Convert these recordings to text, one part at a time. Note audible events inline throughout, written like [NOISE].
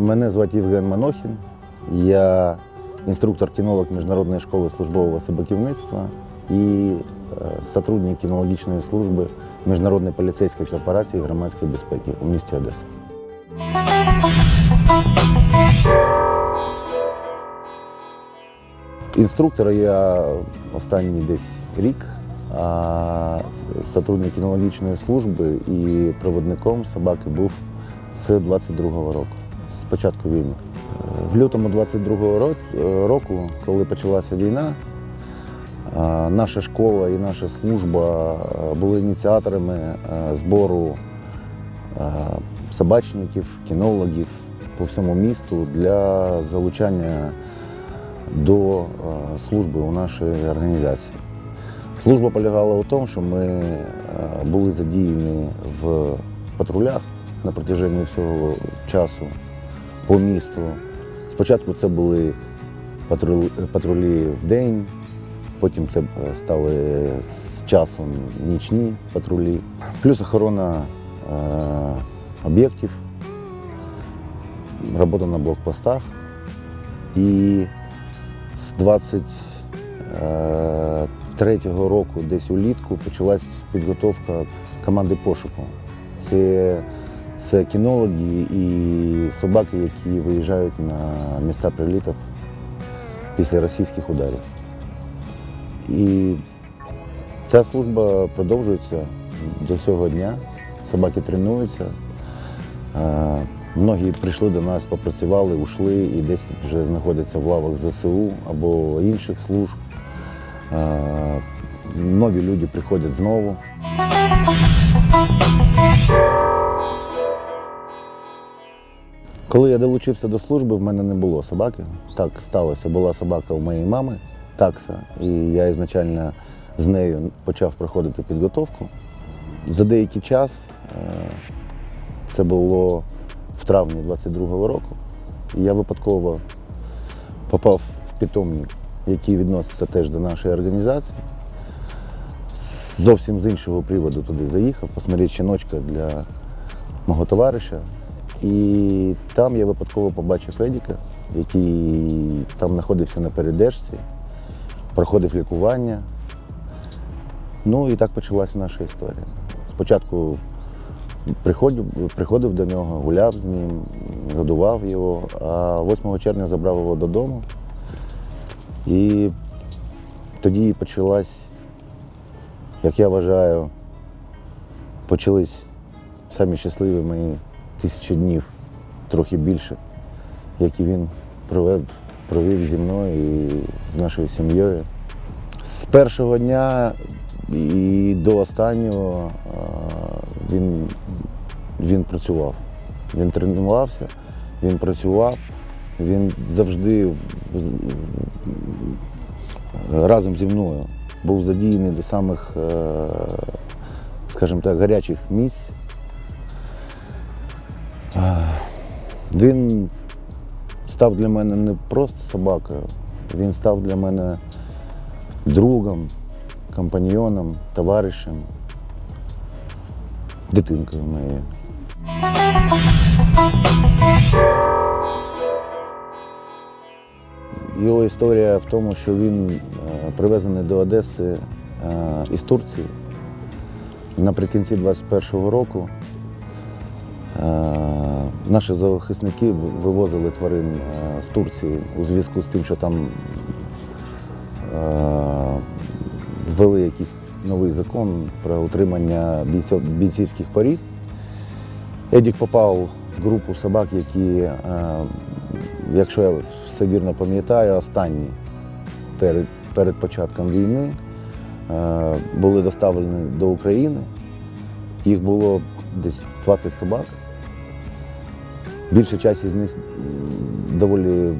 Мене звати Євген Манохін. Я інструктор-кінолог Міжнародної школи службового собаківництва і е, сотрудник кінологічної служби Міжнародної поліцейської корпорації громадської безпеки у місті Одеса. Інструктор я останній десь рік, а сотрудник кінологічної служби і проводником собаки був з 22-го року, з початку війни. В лютому 22-го е, року, коли почалася війна, наша школа і наша служба були ініціаторами збору собачників, кінологів по всьому місту для залучання до служби у нашій організації. Служба полягала у тому, що ми були задіяні в патрулях на протяженні всього часу по місту. Спочатку це були патрулі, в день, потім це е, стали з часом нічні патрулі, плюс охорона е, об'єктів, робота на блокпостах. І з 23-го року, десь улітку, почалась підготовка команди пошуку. Це, це кінологи і собаки, які виїжджають на міста прилітів після російських ударів. І ця служба продовжується до цього дня. Собаки тренуються. Многі прийшли до нас, попрацювали, ушли і десь вже знаходяться в лавах ЗСУ або інших служб. Нові люди приходять знову. Коли я долучився до служби, в мене не було собаки. Так сталося. Була собака у моєї мами, такса, і я ізначально з нею почав проходити підготовку. За деякий час, е, це було в травні 22-го року, я випадково попав в питомник, який відноситься теж до нашої організації. Зовсім з іншого приводу туди заїхав, посмотрети щіночка для мого товариша. І там я випадково побачив Едіка, який там знаходився на передержці, проходив лікування. Ну і так почалася наша історія. Спочатку приходив, приходив до нього, гуляв з ним, годував його, а 8 червня забрав його додому. І тоді почалась, як я вважаю, почались самі щасливі мої тисячі днів, трохи більше, які він провів, провів зі мною і з нашою сім'єю. З першого дня і до останнього він, він працював. Він тренувався, він працював, він завжди разом зі мною був задіяний до самих, е, скажімо так, гарячих місць. Він став для мене не просто собакою, він став для мене другом, компаньйоном, товаришем, дитинкою моєю. Його історія в тому, що він е, привезений до Одеси е, із Турції наприкінці 21-го року. Наші зоохисники в- вивозили тварин е, з Турції у зв'язку з тим, що там е, ввели якийсь новий закон про утримання бійцівських порід. Едік попав в групу собак, які, е, якщо я все вірно пам'ятаю, останні перед, початком війни були доставлені до України. Їх було десь 20 собак. Більша часть із них доволі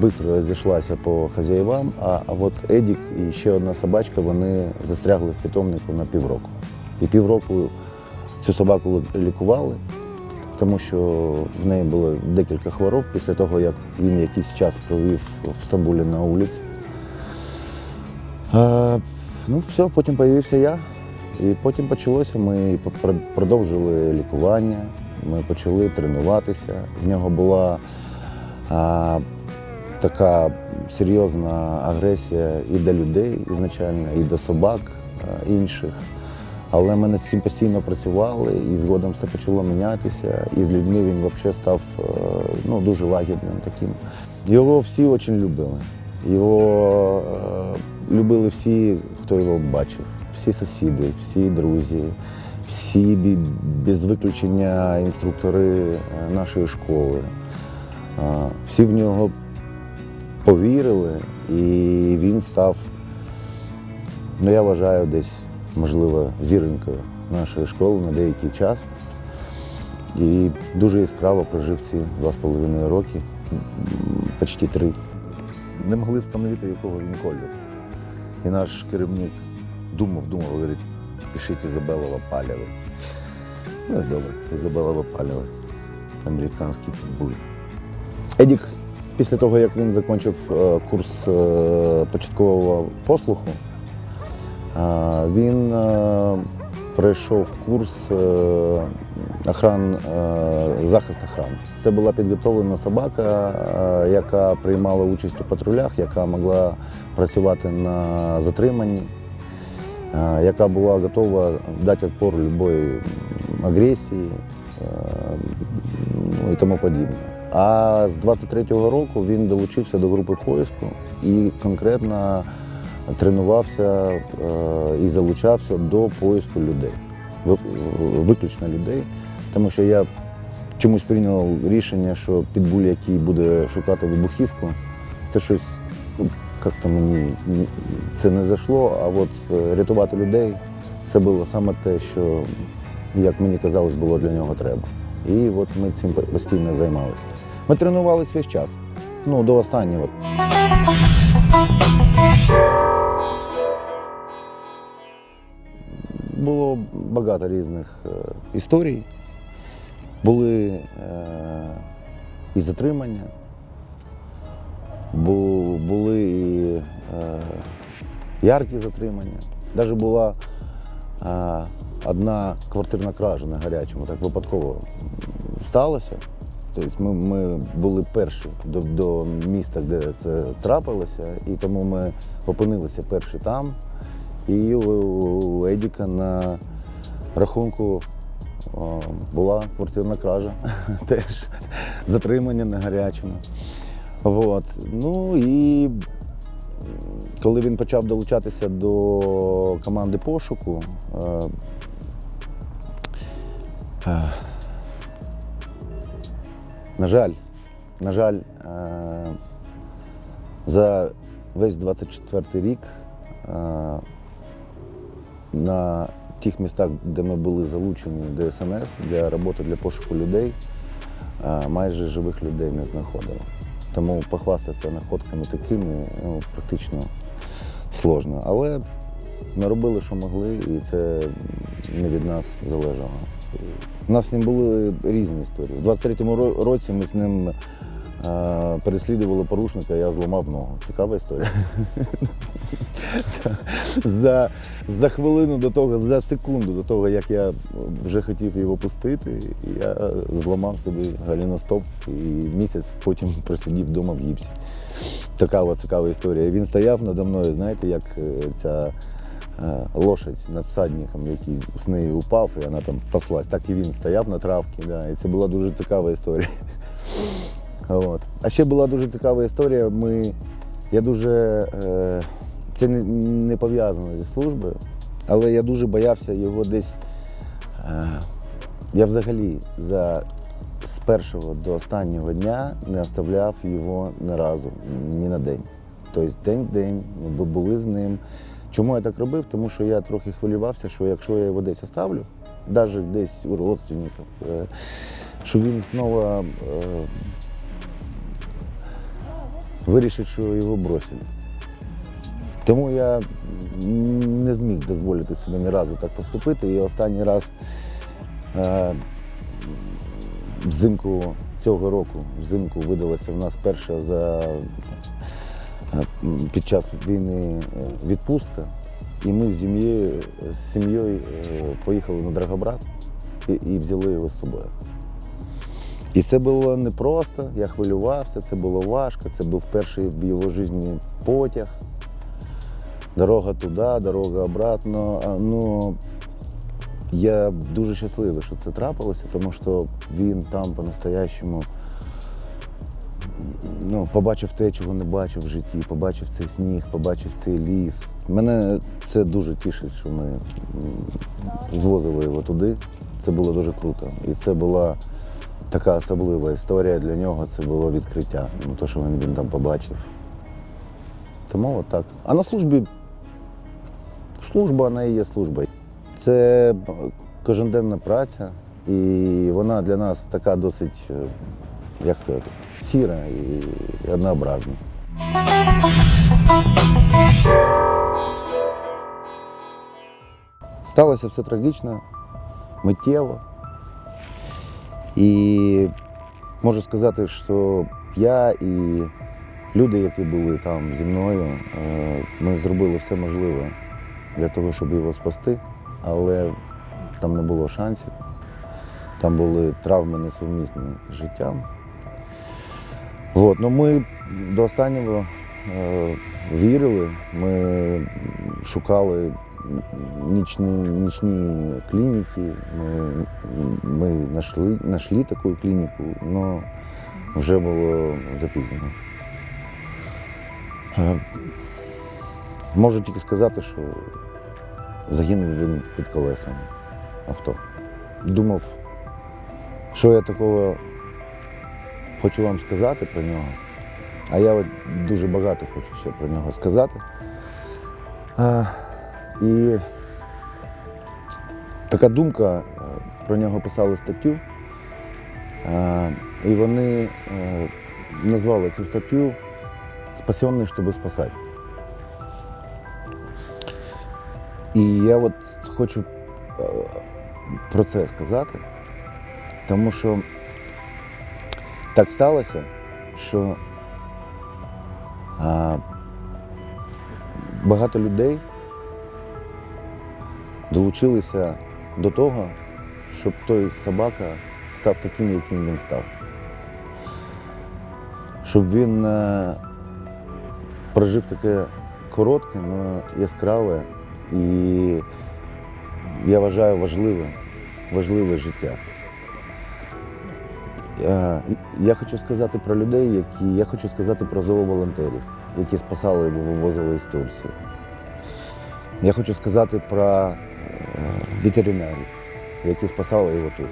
швидко розійшлася по хазяївам, а, а от Едік і ще одна собачка вони застрягли в питомнику на півроку. І півроку цю собаку лікували, тому що в неї було декілька хвороб після того, як він якийсь час провів в Стамбулі на вулиці. Ну, все, потім з'явився я. І потім почалося. Ми продовжили лікування, ми почали тренуватися. В нього була а, така серйозна агресія і до людей ізначально, і до собак а, інших. Але ми над цим постійно працювали, і згодом все почало мінятися. І з людьми він взагалі став е, ну, дуже лагідним таким. Його всі дуже любили. Його е, любили всі, хто його бачив. Всі сусіди, всі друзі, всі без виключення інструктори е, нашої школи. Е, Всі в нього повірили, і він став, ну я вважаю, десь, можливо, зіронькою нашої школи на деякий час. І дуже яскраво прожив ці два з половиною роки, почти три. Не могли встановити, якого він кольору. І наш керівник думав, думав, говорить, пишіть Ізабелова Палєвий. Ну і добре, Ізабелова Палєва, американський підбуль. Едік, після того, як він закінчив е, курс е, початкового послуху, е, він пройшов курс охран, захист охрани. Це була підготовлена собака, яка приймала участь у патрулях, яка могла працювати на затриманні, яка була готова дати відпор будь-якої агресії е, ну, і тому подібне. А з 23-го року він долучився до групи поиску і конкретно тренувався е, і залучався до поиску людей, виключно людей, тому що я чомусь прийняв рішення, що підбуль, який буде шукати вибухівку, це щось як-то мені це не зайшло, а от е, рятувати людей це було саме те, що, як мені казалось, було для нього треба. І от ми цим постійно займалися. Ми тренувалися весь час, ну, до останнього. Було багато різних е, історій. Були е, і затримання, були і е, яркі затримання. Навіть була е, одна квартирна кража на гарячому, так випадково сталося. Тобто ми, ми були перші до, до міста, де це трапилося, і тому ми опинилися перші там. І у, Едіка на рахунку о, була квартирна кража, [LAUGHS] теж затримання на гарячому. От. Ну і коли він почав долучатися до команди пошуку, е, е, на жаль, на жаль, е, за весь 24 рік на тих містах, де ми були залучені до СНС для роботи для пошуку людей, майже живих людей не знаходили. Тому похвастатися находками такими ну, практично сложно. Але ми робили, що могли, і це не від нас залежало. У нас з ним були різні історії. У 23-му році ми з ним переслідували порушника, я зламав ногу. Цікава історія. за, за хвилину до того, за секунду до того, як я вже хотів його пустити, я зламав собі галіностоп і місяць потім просидів вдома в гіпсі. Така цікава історія. Він стояв надо мною, знаєте, як е, ця е, лошадь над всадником, який з неї упав, і вона там паслась. Так і він стояв на травці. Да, і це була дуже цікава історія. От. А ще була дуже цікава історія. Ми, я дуже, е, це не, не пов'язано зі службою, але я дуже боявся його десь. Е, я взагалі за, з першого до останнього дня не оставляв його ні разу, ні на день. Тобто день в день ми були з ним. Чому я так робив? Тому що я трохи хвилювався, що якщо я його десь оставлю, навіть десь у родственників, е, що він знову е, вирішить, що його бросили. Тому я не зміг дозволити собі ні разу так поступити. І останній раз е, взимку цього року, взимку видалася в нас перша за е, під час війни е, відпустка. І ми з сім'єю, з сім'єю е, поїхали на Драгобрат і, і взяли його з собою. І це було непросто, я хвилювався, це було важко, це був перший в його житті потяг. Дорога туди, дорога обратно. Ну, я дуже щасливий, що це трапилося, тому що він там по-настоящему ну, побачив те, чого не бачив в житті, побачив цей сніг, побачив цей ліс. Мене це дуже тішить, що ми звозили його туди. Це було дуже круто. І це була така особлива історія для нього. Це було відкриття. Ну, то, що він, він там побачив. Тому от так. А на службі служба, вона і є служба. Це коженденна праця, і вона для нас така досить, е, як сказати, сіра і однообразна. Сталося все трагічно, миттєво. І можу сказати, що я і люди, які були там зі мною, е, ми зробили все можливе для того, щоб його спасти, але там не було шансів. Там були травми несумісні з життям. От, ну ми до останнього е, вірили, ми шукали нічні, нічні клініки, ми, ми знайшли, знайшли таку клініку, але вже було запізно. Е, Можу тільки сказати, що загинув він під колесами авто. Думав, що я такого хочу вам сказати про нього. А я от дуже багато хочу ще про нього сказати. І така думка, е, про нього писали статтю. І вони е, назвали цю статтю Спасенний, щоб спасати. І я от хочу е, про це сказати, тому що так сталося, що багато людей долучилися до того, щоб той собака став таким, яким він став. Щоб він е, прожив таке коротке, але яскраве і я вважаю важливе, важливе життя. Я, я хочу сказати про людей, які я хочу сказати про зооволонтерів, які спасали і вивозили з Турції. Я хочу сказати про е, ветеринарів, які спасали його тут.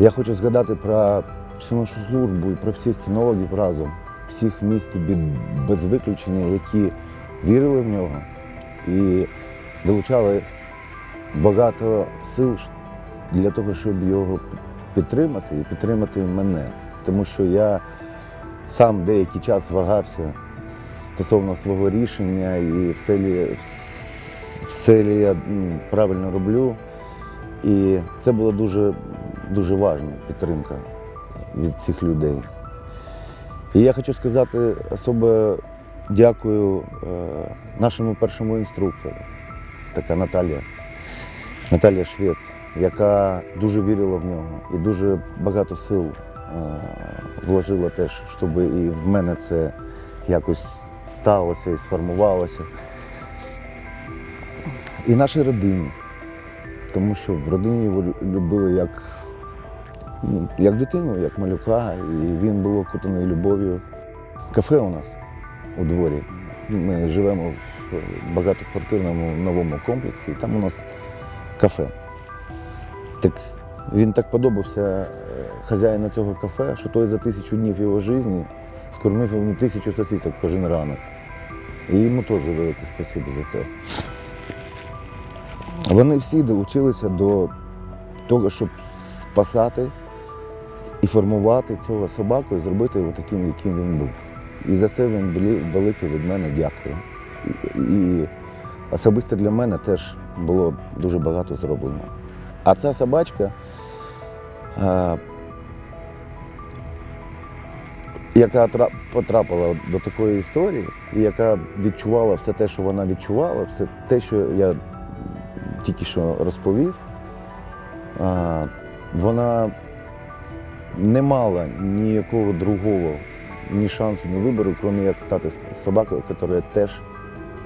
Я хочу згадати про всю нашу службу і про всіх кінологів разом, всіх в місті без виключення, які вірили в нього і долучали багато сил для того, щоб його підтримати і підтримати мене. Тому що я сам деякий час вагався стосовно свого рішення і все лі, все лі я правильно роблю. І це була дуже, дуже важна підтримка від цих людей. І я хочу сказати особо дякую е, нашому першому інструктору, така Наталія, Наталія Швець, яка дуже вірила в нього і дуже багато сил е, вложила теж, щоб і в мене це якось сталося і сформувалося. І нашій родині, тому що в родині його любили як, ну, як дитину, як малюка, і він був окутаний любов'ю. Кафе у нас у дворі. Ми живемо в е, багатоквартирному новому комплексі, і там у нас кафе. Так він так подобався е, хазяїну цього кафе, що той за тисячу днів його житті скормив йому тисячу сосисок кожен ранок. І йому теж велике спасибо за це. Вони всі долучилися до того, щоб спасати і формувати цього собаку і зробити його таким, яким він був. І за це він велике від мене дякую. І, особисто для мене теж було дуже багато зроблено. А ця собачка, яка потрапила до такої історії, і яка відчувала все те, що вона відчувала, все те, що я тільки що розповів, вона не мала ніякого другого ні шансу, ні вибору, крім як стати собакою, яка теж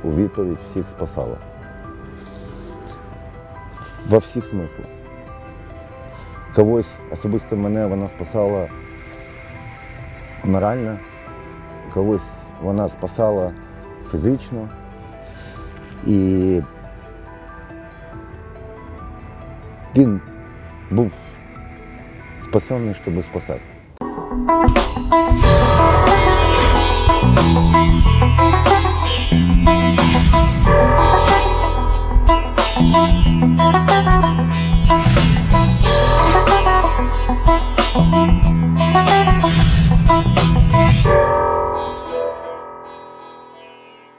у відповідь всіх спасала. Во всіх смислах. Когось, особисто мене, вона спасала морально, когось вона спасала фізично. І він був спасений, щоб спасати. Thank